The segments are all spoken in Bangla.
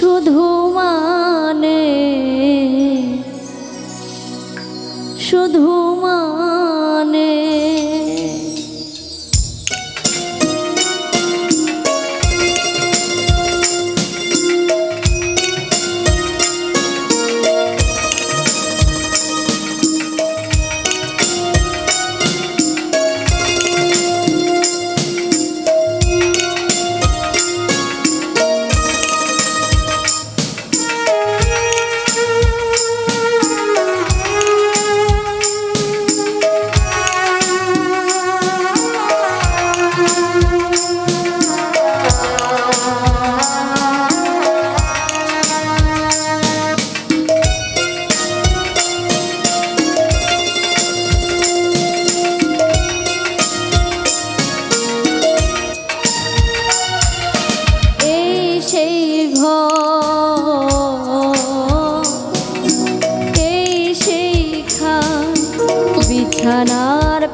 শুধু মানে শুধু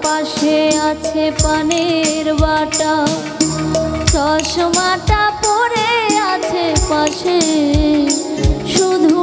পাশে আছে পানের বাটা। চশমাটা পরে আছে পাশে। শুধু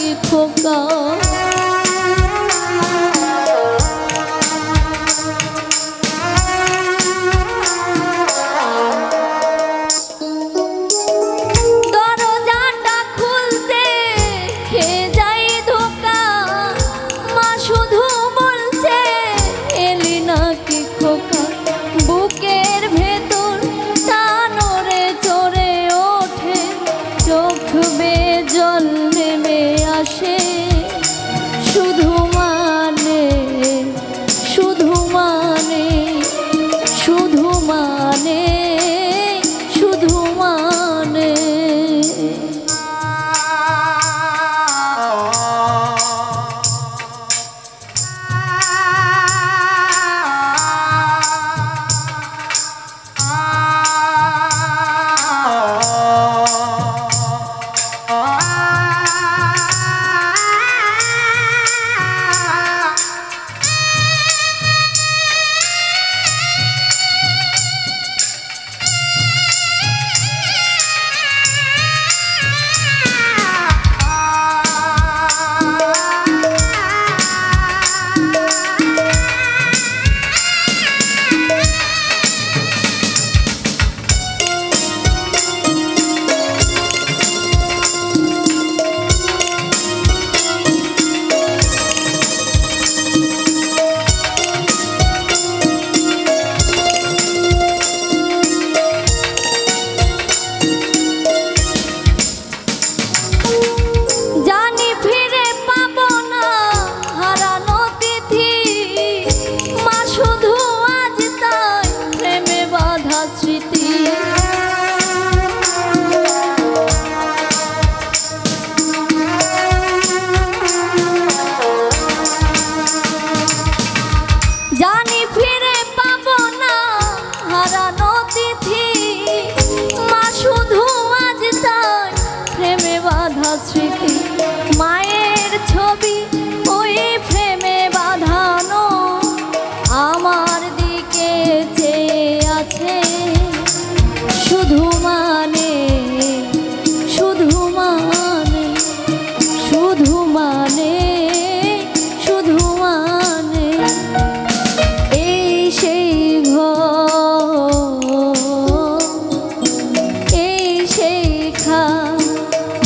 ডাকে খোকা? শুধু বলছে এলি নাকি খোকা? বুকের ভে